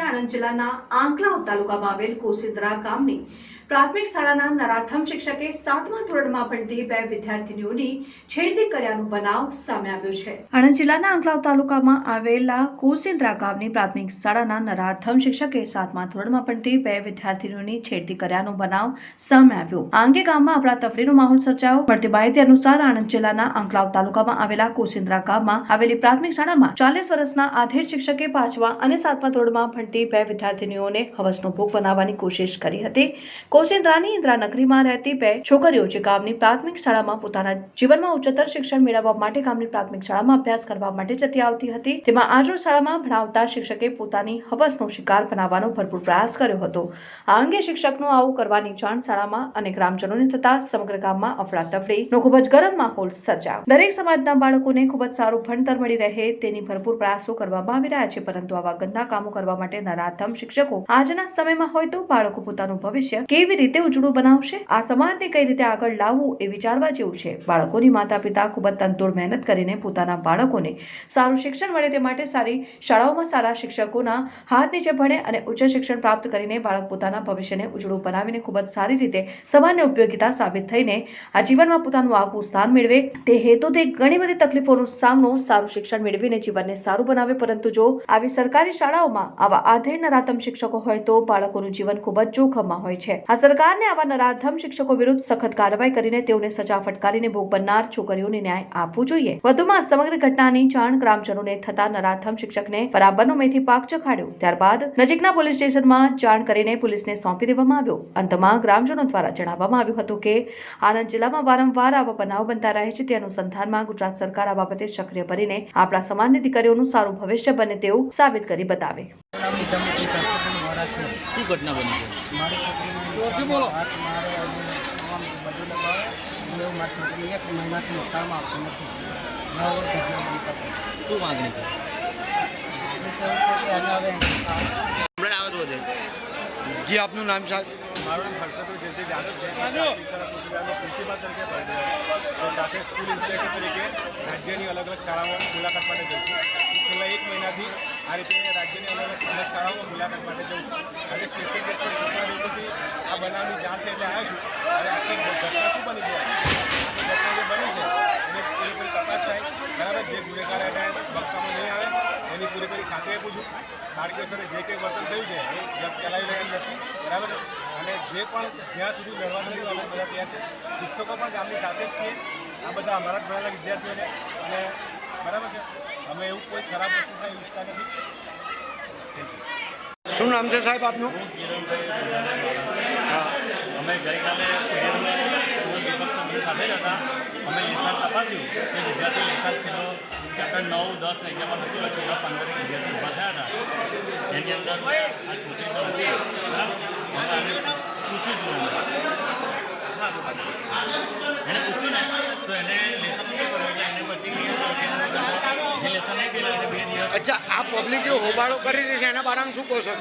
આણંદ જિલ્લાના આંકલાવ તાલુકામાં આવેલ કોસિદ્રા ગામની પ્રાથમિક શાળાના નરાથમ શિક્ષકે સાતમા ધોરણમાં ભણતી બે વિદ્યાર્થીનીઓની છેડતી કર્યાનો બનાવ સામે આવ્યો છે. આણંદ જિલ્લાના આંકલાવ આ અંગે ગામમાં અફરાતફરીનો માહોલ સર્જાયો. મળતી માહિતી અનુસાર આણંદ જિલ્લાના આંકલાવ તાલુકામાં આવેલા કોસિંદ્રા ગામમાં આવેલી પ્રાથમિક શાળામાં ચાલીસ વર્ષના આધેર શિક્ષકે પાંચમા અને સાતમા ધોરણમાં ભણતી બે વિદ્યાર્થીનીઓને હવસનો ભોગ બનાવવાની કોશિશ કરી હતી. કોચિંદ્રાની ઇન્દ્રાનગરીમાં રહેતી બે છોકરીઓ જે ગામની પ્રાથમિક શાળામાં પોતાના જીવનમાં ઉચ્ચતર શિક્ષણ મેળવવા માટે ગામની પ્રાથમિક શાળામાં અભ્યાસ કરવા માટે જતી આવતી હતી. તેમાં આજો શાળામાં ભણાવતા શિક્ષકે પોતાની હવસનો શિકાર બનાવવાનો ભરપૂર પ્રયાસ કર્યો હતો. આ અંગે શિક્ષકનું આવું કરવાની જાણ શાળામાં અને ગ્રામજનોને થતા સમગ્ર ગામમાં અફરાતફરીનો ખૂબ જ ગરમ માહોલ સર્જાયો. દરેક સમાજના બાળકોને ખૂબ જ સારું ભણતર મળી રહે તેની ભરપૂર પ્રયાસો કરવામાં આવી રહ્યા છે, પરંતુ આવા ગંદા કામો કરવા માટે નરાધમ શિક્ષકો આજના સમયમાં હોય તો બાળકો પોતાનું ભવિષ્ય કેવી રીતે ઉજળું બનાવશે? આ સમાજને કઈ રીતે આગળ લાવવું એ વિચારવા જેવું છે. બાળકોની માતા પિતા ખૂબ જ તનતોડ મહેનત કરીને પોતાના બાળકોને સારું શિક્ષણ મળે તે માટે સારી શાળાઓમાં સારા શિક્ષકોના હાથ નીચે ભણે અને ઉચ્ચ શિક્ષણ પ્રાપ્ત કરીને બાળક પોતાના ભવિષ્યને ઉજળું બનાવીને ખૂબ જ સારી રીતે સમાજને ઉપયોગીતા સાબિત થઈને આ જીવનમાં પોતાનું આગવું સ્થાન મેળવે. તે હેતુથી ઘણી બધી તકલીફોનો સામનો સારું શિક્ષણ મેળવીને જીવનને સારું બનાવે. પરંતુ જો આવી સરકારી શાળાઓમાં આવા આધેડ નરાધમ શિક્ષકો હોય તો બાળકોનું જીવન ખૂબ જ જોખમમાં હોય છે. આ સરકારને આવા નરાધમ શિક્ષકો વિરુદ્ધ સખત કાર્યવાહી કરીને તેઓને સજા ફટકારીને ભોગ બનનાર છોકરીઓને ન્યાય આપવું જોઈએ. વધુમાં સમગ્ર ઘટનાની જાણ ગ્રામજનોને થતા નરાધમ શિક્ષકને બરાબરનો મેથી પાક ચખાડ્યો. ત્યારબાદ નજીકના પોલીસ સ્ટેશનમાં જાણ કરીને પોલીસને સોંપી દેવામાં આવ્યો. અંતમાં ગ્રામજનો દ્વારા જણાવવામાં આવ્યું હતું કે, આણંદ જિલ્લામાં વારંવાર આવા બનાવ બનતા રહે છે. તે અનુસંધાનમાં ગુજરાત સરકાર આ બાબતે સક્રિય બનીને આપણા સમાજની દીકરીઓનું સારું ભવિષ્ય બને તેવું સાબિત કરી બતાવે નામની દમતી સાસુની વોરા છે શું ઘટના બની છે મારી છોકરીને જોરથી બોલો. હાથ મારે અને આમ બધું લગાવે અને એવું મારી છોકરી એક મહિનાથી નિશાળમાં આવતી નથી બરાબર ઘટના બની શકે શું માંગણી છે એટલે તો એવું છે કે એને હવે આપણે આવો છો જી આપનું નામ સાહેબ મારું નામ હર્ષદ જયંતિ જાદવ છે પ્રાથમિક શાળા કુશીબાગમાં પ્રિન્સિપાલ તરીકે ફરજ બજાવું છું. અને સાથે સ્કૂલ ઇન્સ્પેક્ટર તરીકે રાજ્યની અલગ અલગ શાળાઓ મુલાકાત માટે જઉં છું છેલ્લા એક મહિનાથી આ રીતે રાજ્યની અલગ અલગ શાળાઓમાં શાળાઓ મુલાકાત માટે જઉં છું. આજે સ્પેશિયલ ગેસ્ટ દેવથી આ બનાવની જાણ થઈ એટલે આવ્યો છું. અને આખી ઘટના શું બની છે ઘટના જે બની છે, એને પૂરેપૂરી તપાસ થાય. બરાબર, જે ગુનેગાર એને બક્ષામાં નહીં આવે, એની પૂરેપૂરી ખાતરી આપું છું. બાળકીઓ સાથે જે કંઈ વર્તન થયું છે, એ ચલાવી રહ્યા નથી. બરાબર? અને જે પણ જ્યાં સુધી લડવા નથી, અમે બધા ત્યાં છે. શિક્ષકો પણ ગામની સાથે જ છીએ. આ બધા અમારા જ ભણેલા વિદ્યાર્થીઓને. અને બરાબર છે? અમે એવું કોઈ ખરાબ વસ્તુ થાય ઈચ્છતા નથી. શું નામ છે સાહેબ આપનું? અમે ગઈકાલે સાથે જ હતા. અમે નિશાન તપાસ્યું. કે વિદ્યાર્થી નિશાન છેલ્લો ચેપ્ટર નવ દસ ને એમાં નથી છેલ્લા પંદર વિદ્યાર્થી ઊભા થયા હતા. એની અંદર આ છોકરી પણ હતી. બરાબર અમે આને પૂછ્યું હતું એને એને પૂછ્યું ને તો એને લેસન નથી કર્યું એટલે એને પછી જે લેસન નહીં કર્યું એને બે દિવસ અચ્છા આ પબ્લિક જે હોબાળો કરી રહી છે એના બારામાં શું કહો છો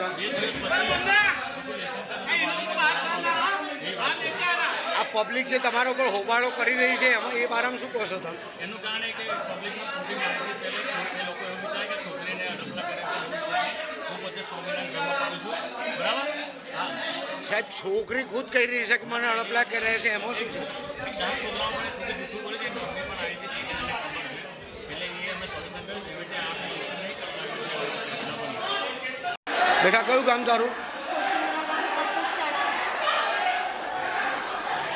આ પબ્લિક જે તમારા ઉપર હોબાળો કરી રહી છે એમાં એ બારામાં શું કહો છો તમે? એનું કારણ એ કે પબ્લિકમાં ખોટી માહિતી ફેલે લોકો એવું વિચારે કે છોકરીને અડપલા કરે છે એવું વિચારે. હું પોતે સ્વામિનારાયણ ધર્મ કરું છું. બરાબર? સાહેબ છોકરી ખુદ કહી રહી છે કે મને અડપલા કરે છે એમાં શું છે? દસ મને છોકરી જૂઠું બોલે છે એની મમ્મી પણ આવી હતી એને ખબર છે એટલે એ અમે સોલ્યુશન કર્યું એવી રીતે આપણે લેસન નહીં કરતા બેટા, કયું કામ તારું?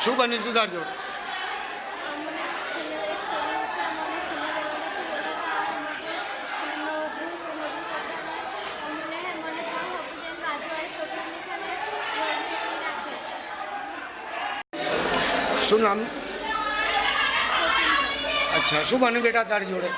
શું બન્યું તું તાર જોડે? શું નામ? અચ્છા, શું બન્યું બેટા તારી જોડે?